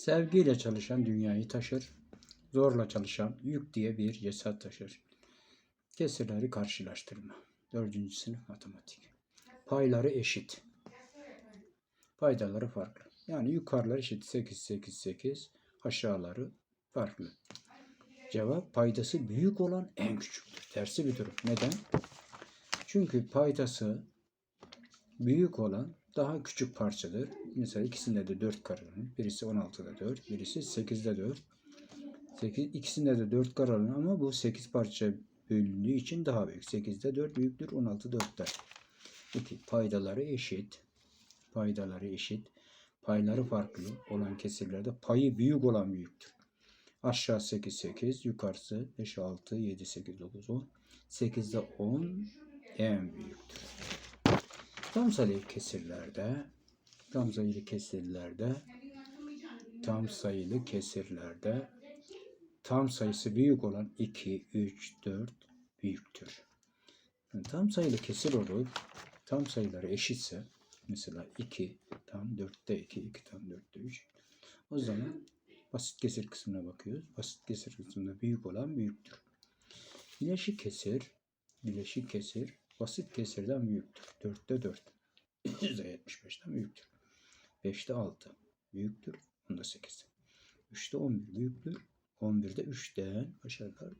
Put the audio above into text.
Sevgiyle çalışan dünyayı taşır. Zorla çalışan yük diye bir cesaret taşır. Kesirleri karşılaştırma. Dördüncü sınıf matematik. Payları eşit. Paydaları farklı. Yani yukarılar eşit 8, 8, 8. Aşağıları farklı. Cevap paydası büyük olan en küçüktür. Tersi bir durum. Neden? Çünkü paydası büyük olan daha küçük parçadır. Mesela ikisinde de 4 karenin. Birisi 16'da 4, birisi 8'de 4. 8, ikisinde de 4 karenin ama bu 8 parça bölündüğü için daha büyük. 8'de 4 büyüktür, 16 4'te. 2. Paydaları eşit. Paydaları eşit. Payları farklı olan kesirlerde payı büyük olan büyüktür. Aşağı 8 8, yukarısı 5 6 7 8 9 10. 8'de 10 en büyüktür. Tam sayılı kesirlerde tam sayılı kesirlerde tam sayılı kesirlerde tam sayısı büyük olan 2, 3, 4 büyüktür. Yani tam sayılı kesir olup tam sayıları eşitse mesela 2 tam 4'te 2, 2 tam 4'te 3 o zaman basit kesir kısmına bakıyoruz. Basit kesir kısmında büyük olan büyüktür. Bileşik kesir bileşik kesir basit kesirden büyüktür. 4'te 4. %75'ten büyüktür. 5'te 6 büyüktür. Onda 8. 3'te 11 büyüktür. 11'de 3'ten aşağı yukarı